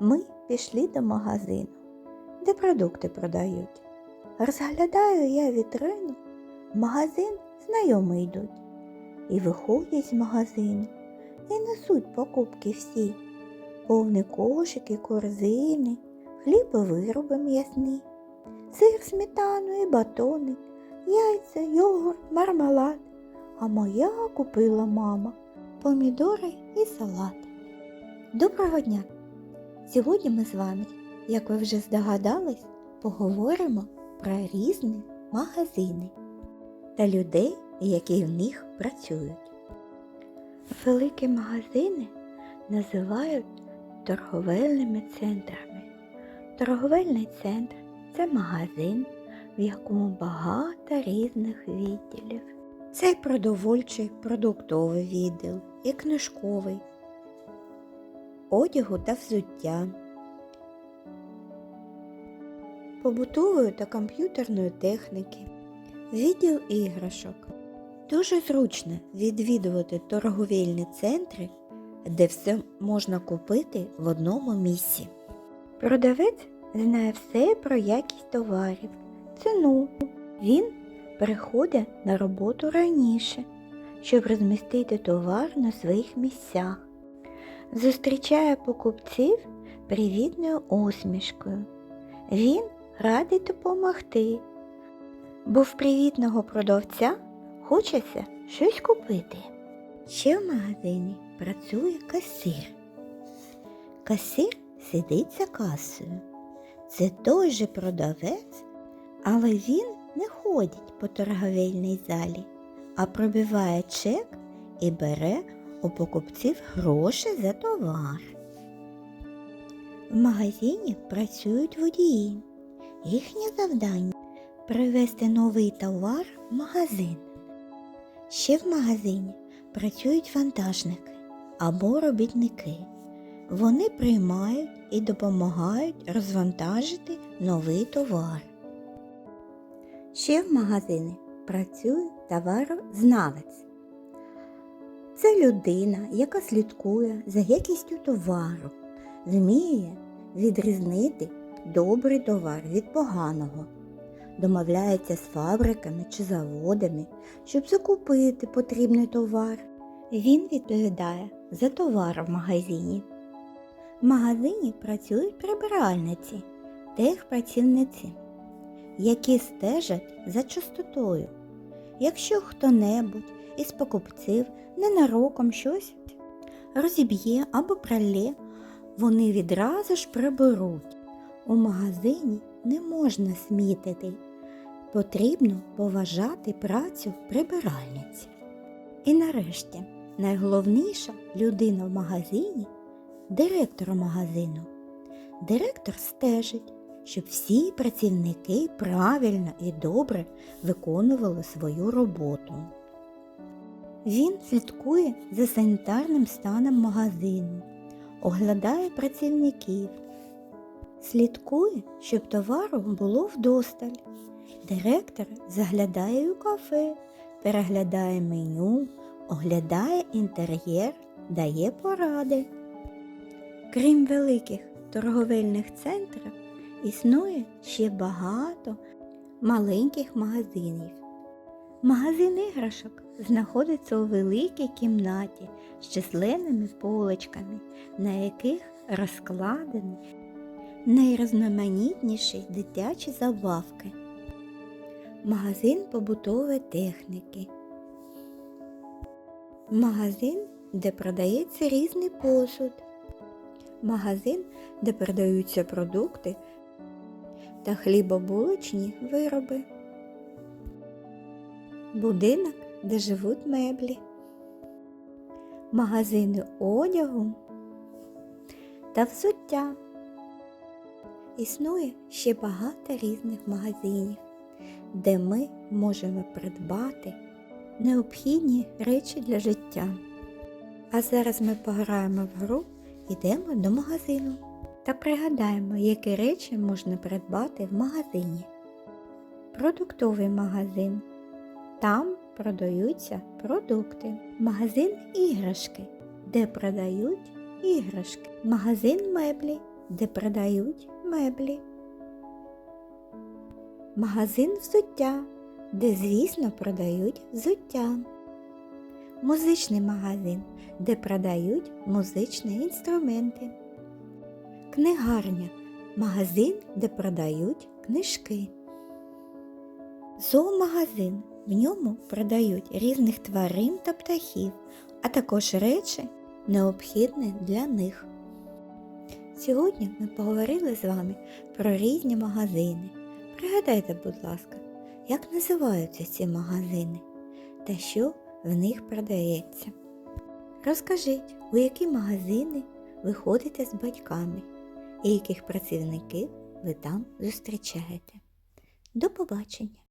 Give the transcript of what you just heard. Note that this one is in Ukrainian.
Ми пішли до магазину, де продукти продають. Розглядаю я вітрину, в магазин знайомі йдуть. І виходять з магазину, і несуть покупки всі. Повні кошики, корзини, хліб і вироби м'ясні, сир, сметану і батони, яйця, йогурт, мармелад. А моя купила мама помідори і салат. Доброго дня! Сьогодні ми з вами, як ви вже здогадались, поговоримо про різні магазини та людей, які в них працюють. Великі магазини називають торговельними центрами. Торговельний центр це магазин, в якому багато різних відділів. Це продовольчий продуктовий відділ, і книжковий, одягу та взуття, побутової та комп'ютерної техніки, відділ іграшок. Дуже зручно відвідувати торговельні центри, де все можна купити в одному місці. Продавець знає все про якість товарів, ціну. Він приходить на роботу раніше, щоб розмістити товар на своїх місцях. Зустрічає покупців привітною усмішкою. Він радий допомогти, бо в привітного продавця хочеться щось купити. Ще в магазині працює касир. Касир сидить за касою. Це той же продавець, але він не ходить по торговельній залі, а пробиває чек і бере у покупців гроші за товар. В магазині працюють водії. Їхнє завдання привезти новий товар в магазин. Ще в магазині працюють вантажники або робітники. Вони приймають і допомагають розвантажити новий товар. Ще в магазині працює товарознавець. Це людина, яка слідкує за якістю товару, вміє відрізнити добрий товар від поганого, домовляється з фабриками чи заводами, щоб закупити потрібний товар. Він відповідає за товар в магазині. В магазині працюють прибиральниці, техпрацівниці, які стежать за чистотою. Якщо хто-небудь із покупців ненароком щось розіб'є або пролє, вони відразу ж приберуть. У магазині не можна смітити, потрібно поважати працю прибиральниці. І нарешті найголовніша людина в магазині директор магазину. Директор стежить, щоб всі працівники правильно і добре виконували свою роботу. Він слідкує за санітарним станом магазину, оглядає працівників, слідкує, щоб товару було вдосталь. Директор заглядає у кафе, переглядає меню, оглядає інтер'єр, дає поради. Крім великих торговельних центрів, існує ще багато маленьких магазинів. Магазин іграшок знаходиться у великій кімнаті з численними полочками, на яких розкладені найрізноманітніші дитячі забавки. Магазин побутової техніки. Магазин, де продається різний посуд. Магазин, де продаються продукти та хлібобулочні вироби. Будинок, де живуть меблі. Магазини одягу та взуття. Існує ще багато різних магазинів, де ми можемо придбати необхідні речі для життя. А зараз ми пограємо в гру Йдемо до магазину та пригадаємо, які речі можна придбати в магазині. Продуктовий магазин. Там продаються продукти. Магазин іграшки, де продають іграшки. Магазин меблі, де продають меблі. Магазин взуття, де, звісно, продають взуття. Музичний магазин, де продають музичні інструменти. Книгарня магазин, де продають книжки. Зоомагазин в ньому продають різних тварин та птахів, а також речі, необхідні для них. Сьогодні ми поговорили з вами про різні магазини. Пригадайте, будь ласка, як називаються ці магазини та що в них продається. Розкажіть, у які магазини ви ходите з батьками і яких працівників ви там зустрічаєте. До побачення!